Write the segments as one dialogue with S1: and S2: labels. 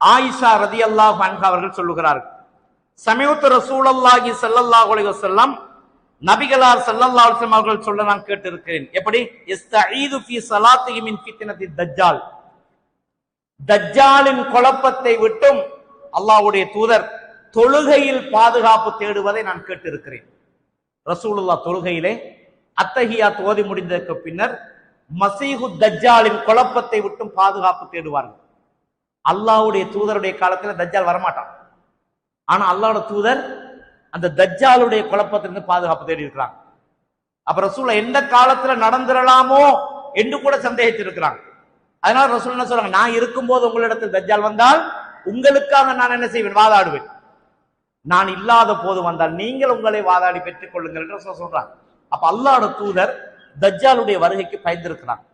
S1: ஆயிஷா ரதி அல்லாஹ் அவர்கள் சொல்லுகிறார்கள். சமீபத்து ரசூலல்லாஹி ஸல்லல்லாஹு அலைஹி வஸல்லம் நபிகளார் ஸல்லல்லாஹு அலைஹி அவர்கள் சொல்ல நான் கேட்டிருக்கிறேன். எப்படி? இஸ்தஈது ஃபீ ஸலாத்திஹி மின் ஃபித்னதி தஜ்ஜால். தஜ்ஜாலின் குழப்பத்தை விட்டும் அல்லாஹ்வுடைய தூதர் தொழுகையில் பாதுகாப்பு தேடுவதை நான் கேட்டிருக்கிறேன். ரசூலுல்லா தொழுகையிலே அத்தஹியாத் ஓதி முடிந்ததற்கு பின்னர் மசீஹு தஜ்ஜாலின் குழப்பத்தை விட்டும் பாதுகாப்பு தேடுவார்கள். அல்லாவுடைய தூதருடைய காலத்துல தஜ்ஜால் வரமாட்டான். ஆனா அல்லாவோட தூதர் அந்த தஜ்ஜாலுடைய குழப்பத்திலிருந்து பாதுகாப்பு தேடி இருக்கிறாங்க அப்ப ரசூல எந்த காலத்துல நடந்துடலாமோ என்று கூட சந்தேகித்திருக்கிறாங்க. அதனால ரசூல் என்ன சொல்றாங்க? நான் இருக்கும்போது உங்களிடத்தில் தஜ்ஜால் வந்தால் உங்களுக்காக நான் என்ன செய்வேன்? வாதாடுவேன். நான் இல்லாத போது வந்தால் நீங்கள் உங்களை வாதாடி பெற்றுக் கொள்ளுங்கள் என்று சொல்றாங்க. அப்ப அல்லாட தூதர் தஜ்ஜாலுடைய வருகைக்கு பயந்திருக்கிறாங்க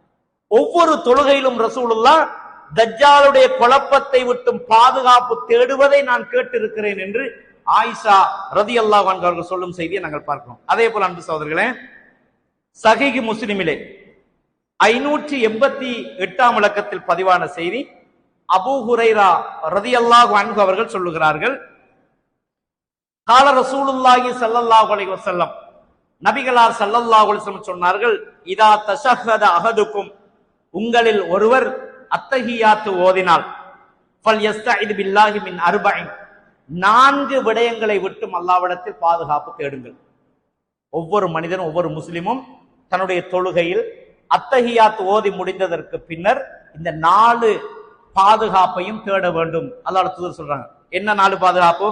S1: ஒவ்வொரு தொழுகையிலும் ரசூலுல்லா தஜ்ஜாலுடைய குழப்பத்தை விட்டும் பாதுகாப்பு தேடுவதை நான் கேட்டிருக்கிறேன் என்று ஆயிஷா ரதி அல்லாஹ் அவர்கள் சொல்லும் செய்தியை நாங்கள் பார்க்கிறோம். அதே போல அன்பு சகோதரர்களே சகிகி முஸ்லிமிலே ஐநூற்றி எண்பத்தி எட்டாம் இலக்கத்தில் பதிவான செய்தி அபூ ஹுரைரா ரதி அல்லாஹ் அன்பு அவர்கள் சொல்லுகிறார்கள் கால ரசூலுல்லாஹி ஸல்லல்லாஹு அலைஹி வஸல்லம். நபிகளார் ஸல்லல்லாஹு அலைஹி வஸல்லம் சொன்னார்கள் இதா தஷஹத அஹதுக்கும். உங்களில் ஒருவர் அத்தஹியாத்து ஓதினால் நான்கு விடயங்களை விட்டும் அல்லாவிடத்தில் பாதுகாப்பு தேடுங்கள். ஒவ்வொரு மனிதனும் ஒவ்வொரு முஸ்லிமும் தன்னுடைய தொழுகையில் அத்தஹியாத் ஓதி முடிந்ததற்கு பின்னர் இந்த நாலு பாதுகாப்பையும் தேட வேண்டும். அல்லாஹ் தூதர் சொல்றாங்க. என்ன நாலு பாதுகாப்பு?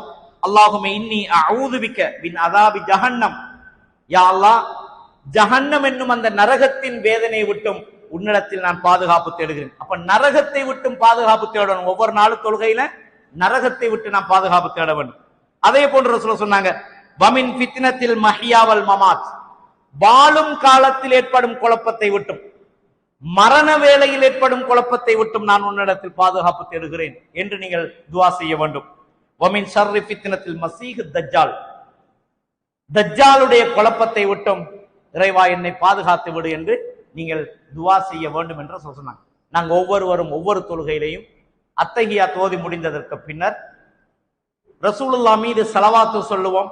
S1: அல்லாஹுமே இன்னி அவுதுபிக்க பின் அதாபி ஜஹன்னம். யா அல்லாஹ் ஜஹன்னம் என்னும் அந்த நரகத்தின் வேதனை விட்டும் உன்னிடத்தில் நான் பாதுகாப்பு தேடுகிறேன். அப்ப நரகத்தை விட்டும் பாதுகாப்பு தேடணும். ஒவ்வொரு நாளும் தொழுகையில நரகத்தை விட்டு நான் பாதுகாப்பு தேட வேண்டும். அதே போன்று சொல்ல சொன்னாங்க வமின் பித்தினத்தில் மஹியாவல் மமாத். வாழும் காலத்தில் ஏற்படும் குழப்பத்தை விட்டும் மரண வேளையில் ஏற்படும் குழப்பத்தை விட்டும் நான் உன்னிடத்தில் பாதுகாப்பு தேடுகிறேன் என்று நீங்கள் துவா செய்ய வேண்டும். வமின் ஷர்ரி பித்தினத்தில் மசீஹ் தஜ்ஜால். தஜ்ஜாலுடைய குழப்பத்தை விட்டும் இறைவா என்னை பாதுகாத்து விடு என்று நீங்கள் துவா செய்ய வேண்டும் என்று சொன்னாங்க. நாங்கள் ஒவ்வொருவரும் ஒவ்வொரு தொழுகையிலையும் அத்தகையா தோதி முடிந்ததற்கு பின்னர் ரசூலுல்லா மீது செலவாத்து சொல்லுவோம்.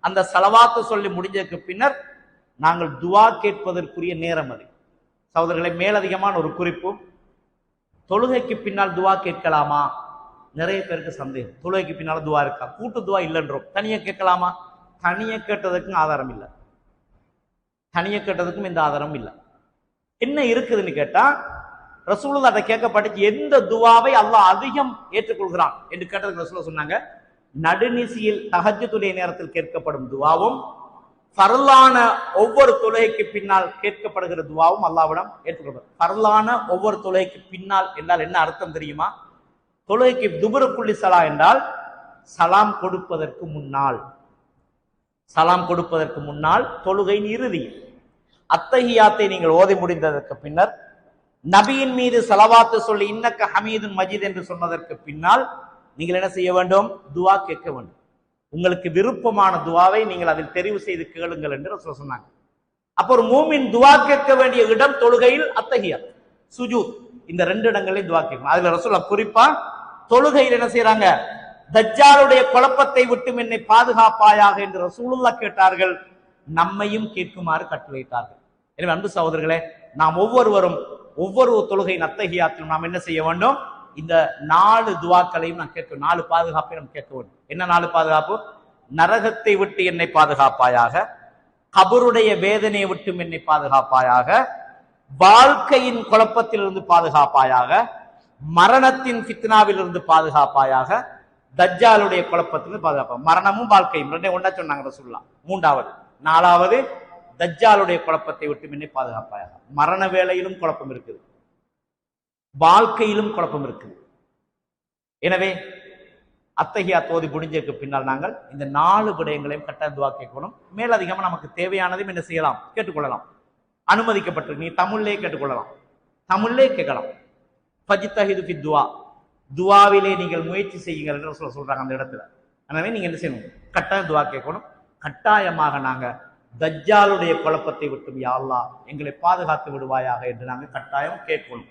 S1: அந்த செலவாத்து சொல்லி முடிஞ்சதுக்கு பின்னர் நாங்கள் துவா கேட்பதற்குரிய நேரம் அது. சகோதரர்களை மேலதிகமான ஒரு குறிப்பு. தொழுகைக்கு பின்னால் துவா கேட்கலாமா? நிறைய பேருக்கு சந்தேகம். தொழுகைக்கு பின்னால் துவா இருக்கா? கூட்டு துவா இல்லைன்றோம். தனியாக கேட்கலாமா? தனியாக கேட்டதுக்கும் ஆதாரம் இல்லை. தனியாக கேட்டதுக்கும் இந்த ஆதாரம் இல்லை. என்ன இருக்குதுன்னு கேட்டா ரசூலுல்லா அதை கேட்கப்பட்டுச்சு எந்த துவாவை அல்லாஹ் அதிகம் ஏற்றுக்கொள்கிறான் என்று கேட்டதுக்கு ரசூலுல்லா சொன்னாங்க நடுநிசியில் தகஜத்துடைய நேரத்தில் கேட்கப்படும் துவாவும் ஃபர்லான ஒவ்வொரு தொழுகைக்கு பின்னால் கேட்கப்படுகிற துவாவும் அல்லாவிடம் ஏற்றுக்கொள்வது ஃபர்லான ஒவ்வொரு தொழுகைக்கு பின்னால் என்றால் என்ன அர்த்தம் தெரியுமா? தொழுகைக்கு துபுரக்குள்ளி சலா என்றால் சலாம் கொடுப்பதற்கு முன்னால். சலாம் கொடுப்பதற்கு முன்னால் தொழுகையின் இறுதியில் அத்தஹியாத்தை நீங்கள் ஓதி முடிந்ததற்கு பின்னர் நபியின் மீது செலவாத்து சொல்லி இன்னக்க ஹமீதுன் மஜீத் என்று சொன்னதற்கு பின்னால் நீங்கள் என்ன செய்ய வேண்டும்? துவா கேட்க வேண்டும். உங்களுக்கு விருப்பமான துவாவை நீங்கள் அதில் தெரிவு செய்து கேளுங்கள் என்று ரசூல் சொன்னாங்க. அப்போ ஒரு மூமின் துவா கேட்க வேண்டிய இடம் தொழுகையில் அத்தகையா சுஜூத். இந்த ரெண்டு இடங்களையும் துவா கேட்கணும். அதுல ரசூலா குறிப்பா தொழுகையில் என்ன செய்யறாங்க தஜ்ஜாலுடைய குழப்பத்தை விட்டும் என்னை பாதுகாப்பாயாக என்று ரசூலுல்லா கேட்டார்கள். நம்மையும் கேட்குமாறு கட்டளையிட்டார்கள். எனவே அன்பு சகோதரர்களே நாம் ஒவ்வொருவரும் ஒவ்வொரு தொழுகை நத்தகியாத்திலும் நாம் என்ன செய்ய வேண்டும்? இந்த நாலு துவாக்களையும் நான் கேட்க நாலு பாதுகாப்பை நாம் கேட்க வேண்டும். என்ன நாலு பாதுகாப்பு? நரகத்தை விட்டு என்னை பாதுகாப்பாயாக கபருடைய வேதனையை விட்டும் என்னை பாதுகாப்பாயாக வாழ்க்கையின் குழப்பத்திலிருந்து பாதுகாப்பாயாக மரணத்தின் ஃபித்னாவிலிருந்து பாதுகாப்பாயாக தஜ்ஜாலுடைய குழப்பத்திலிருந்து பாதுகாப்பாக. மரணமும் வாழ்க்கையும். ரெண்டே ஒன்றா சொன்னாங்க சொல்லலாம் மூன்றாவது. நாலாவது தஜ்ஜாலுடைய குழப்பத்தை விட்டு என்னை பாதுகாப்பாயாக. மரண வேளையிலும் குழப்பம் இருக்குது. வாழ்க்கையிலும் குழப்பம் இருக்குது. எனவே அத்தகைய தோதி முடிஞ்சதுக்கு பின்னால் நாங்கள் இந்த நாலு விடயங்களையும் கட்ட துவா கேட்கணும். மேலதிகமாக நமக்கு தேவையானதையும் என்ன செய்யலாம்? கேட்டுக்கொள்ளலாம். அனுமதிக்கப்பட்டிருக்கு. நீ தமிழ்லேயே கேட்டுக்கொள்ளலாம். தமிழ்லே கேட்கலாம். பஜித்தஹிது ஃபி துவா. துவாவிலே நீங்கள் முயற்சி செய்யுங்கள் என்று சொல்ல சொல்றாங்க அந்த இடத்துல. எனவே நீங்க என்ன செய்யணும்? கட்டாயம் துவா கேட்கணும். கட்டாயமாக நாங்கள் தஜ்ஜாலுடைய குழப்பத்தை விட்டும் யா அல்லாஹ் எங்களை பாதுகாத்து விடுவாயாக என்று நாங்கள் கட்டாயம் கேட்கணும்.